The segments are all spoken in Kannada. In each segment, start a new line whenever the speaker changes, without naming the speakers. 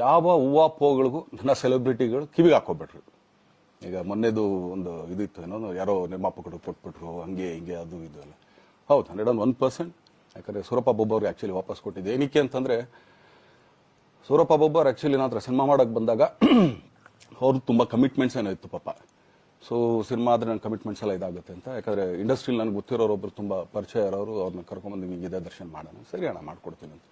ಯಾವ ಹೂವು ಪೋಗಳಿಗೂ ನನ್ನ ಸೆಲೆಬ್ರಿಟಿಗಳು ಕಿವಿಗೆ ಹಾಕೋಬೇಡ್ರಿ ಈಗ ಮೊನ್ನೆದು ಒಂದು ಇದಿತ್ತು, ಏನೋ ಯಾರೋ ನಿರ್ಮಾಪಕರು ಕೊಟ್ಬಿಟ್ರು, ಹಂಗೆ ಹಿಂಗೆ ಅದು ಇದು ಎಲ್ಲ. ಹೌದು, ಹಂಡ್ರೆಡ್ ಆನ್ ಒನ್ ಪರ್ಸೆಂಟ್. ಯಾಕಂದರೆ ಸೂರಪ್ಪ ಬೊಬ್ಬ ಅವ್ರಿಗೆ ಆ್ಯಕ್ಚುಲಿ ವಾಪಸ್ ಕೊಟ್ಟಿದ್ದೆ. ಏನಕ್ಕೆ ಅಂತಂದರೆ, ಸೂರಪ್ಪ ಬೊಬ್ಬರ್ ಆ್ಯಕ್ಚುಲಿ ನನ್ನ ಹತ್ರ ಸಿನಿಮಾ ಮಾಡೋಕ್ಕೆ ಬಂದಾಗ ಅವ್ರು ತುಂಬ ಕಮಿಟ್ಮೆಂಟ್ಸ್ ಏನೋ ಇತ್ತು ಪಾಪ. ಸೊ ಸಿನಿಮಾ ಆದರೆ ನನ್ನ ಕಮಿಟ್ಮೆಂಟ್ಸ್ ಎಲ್ಲ ಇದಾಗುತ್ತೆ ಅಂತ. ಯಾಕಂದರೆ ಇಂಡಸ್ಟ್ರಿಲಿ ನನಗೆ ಗೊತ್ತಿರೋರು ಒಬ್ರು ತುಂಬ ಪರಿಚಯ ಇರೋರು, ಅವ್ರನ್ನ ಕರ್ಕೊಂಬಂದು ಇದೇ ದರ್ಶನ ಮಾಡೋಣ, ಸರಿ ಅಣ್ಣ, ಮಾಡ್ಕೊಡ್ತೀನಿ ಅಂತ.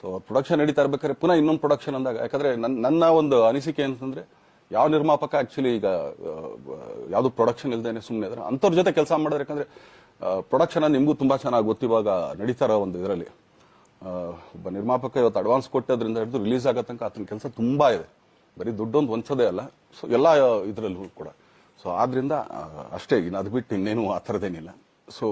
ಸೊ ಪ್ರೊಡಕ್ಷನ್ ನಡೀತಾ ಇರ್ಬೇಕಾದ್ರೆ ಪುನಃ ಇನ್ನೊಂದು ಪ್ರೊಡಕ್ಷನ್ ಅಂದಾಗ, ಯಾಕಂದ್ರೆ ನನ್ನ ಒಂದು ಅನಿಸಿಕೆ ಅಂತಂದ್ರೆ ಯಾವ ನಿರ್ಮಾಪಕ ಆಕ್ಚುಲಿ ಈಗ ಯಾವುದು ಪ್ರೊಡಕ್ಷನ್ ಇಲ್ದೇನೆ ಸುಮ್ಮನೆ ಇದ್ರೆ, ಅಂಥವ್ರ ಜೊತೆ ಕೆಲಸ ಮಾಡಿದ್ರೆ ಯಾಕಂದ್ರೆ ಪ್ರೊಡಕ್ಷನ್ ನಿಮಗೂ ತುಂಬಾ ಚೆನ್ನಾಗಿ ಗೊತ್ತಿವಾಗ ನಡೀತಾರ ಒಂದು ಇದರಲ್ಲಿ. ಒಬ್ಬ ನಿರ್ಮಾಪಕ ಇವತ್ತು ಅಡ್ವಾನ್ಸ್ ಕೊಟ್ಟದ್ರಿಂದ ಹಿಡಿದು ರಿಲೀಸ್ ಆಗೋ ತನಕ ಆತನ ಕೆಲಸ ತುಂಬಾ ಇದೆ. ಬರೀ ದುಡ್ಡೊಂದು ಒಂದ್ಸದೇ ಅಲ್ಲ ಸೊ ಎಲ್ಲ ಇದರಲ್ಲೂ ಕೂಡ. ಸೊ ಆದ್ರಿಂದ ಅಷ್ಟೇ, ಇನ್ನು ಅದು ಬಿಟ್ಟು ಇನ್ನೇನು ಆ ಥರದ್ದೇನಿಲ್ಲ. ಸೊ